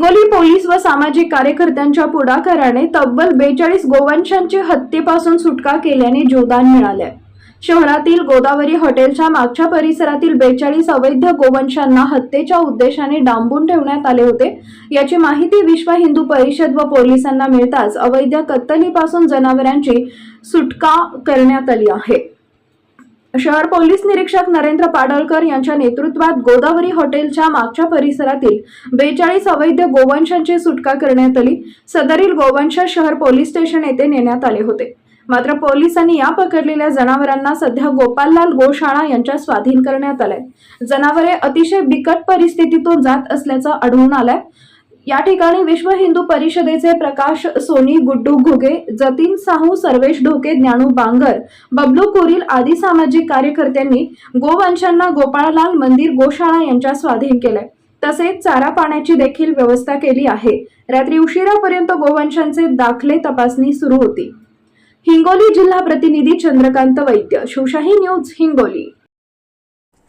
Hingoli police व सामाजिक कार्यकर्त्यांच्या पुढाकाराने तब्बल बेचाळीस गोवंशांची हत्येपासून सुटका केल्याने जोदान मिळाले. शहरातील गोदावरी हॉटेलच्या मागच्या परिसरातील बेचाळीस अवैध गोवंशांना हत्येच्या उद्देशाने डांबून ठेवण्यात आले होते. याची माहिती विश्व हिंदू परिषद व पोलिसांना मिळताच अवैध कत्तलीपासून जनावरांची सुटका करण्यात आली आहे. शहर पोलीस निरीक्षक नरेंद्र पाडळकर यांच्या नेतृत्वात गोदावरी हॉटेलच्या मागच्या परिसरातील बेचाळीस अवैध गोवंशांची सुटका करण्यात आली. सदरील गोवंश शहर पोलीस स्टेशन येथे नेण्यात आले होते. मात्र पोलिसांनी या पकडलेल्या जनावरांना सध्या गोपाललाल गोशाळा यांच्या स्वाधीन करण्यात आलाय. जनावरे अतिशय बिकट परिस्थितीतून जात असल्याचं आढळून आलंय. या ठिकाणी विश्व हिंदू परिषदेचे प्रकाश सोनी गुड्डू घुगे जतीन साहू सर्वेश ढोके ज्ञानू बांगर बबलू कोरील आदी सामाजिक कार्यकर्त्यांनी गोवंशांना गोपाळलाल मंदिर गोशाळा यांच्या स्वाधीन केलंय. तसेच चारा पाण्याची देखील व्यवस्था केली आहे. रात्री उशिरापर्यंत गोवंशांचे दाखले तपासणी सुरू होती. हिंगोली जिल्हा प्रतिनिधी चंद्रकांत वैद्य शिवशाही न्यूज हिंगोली.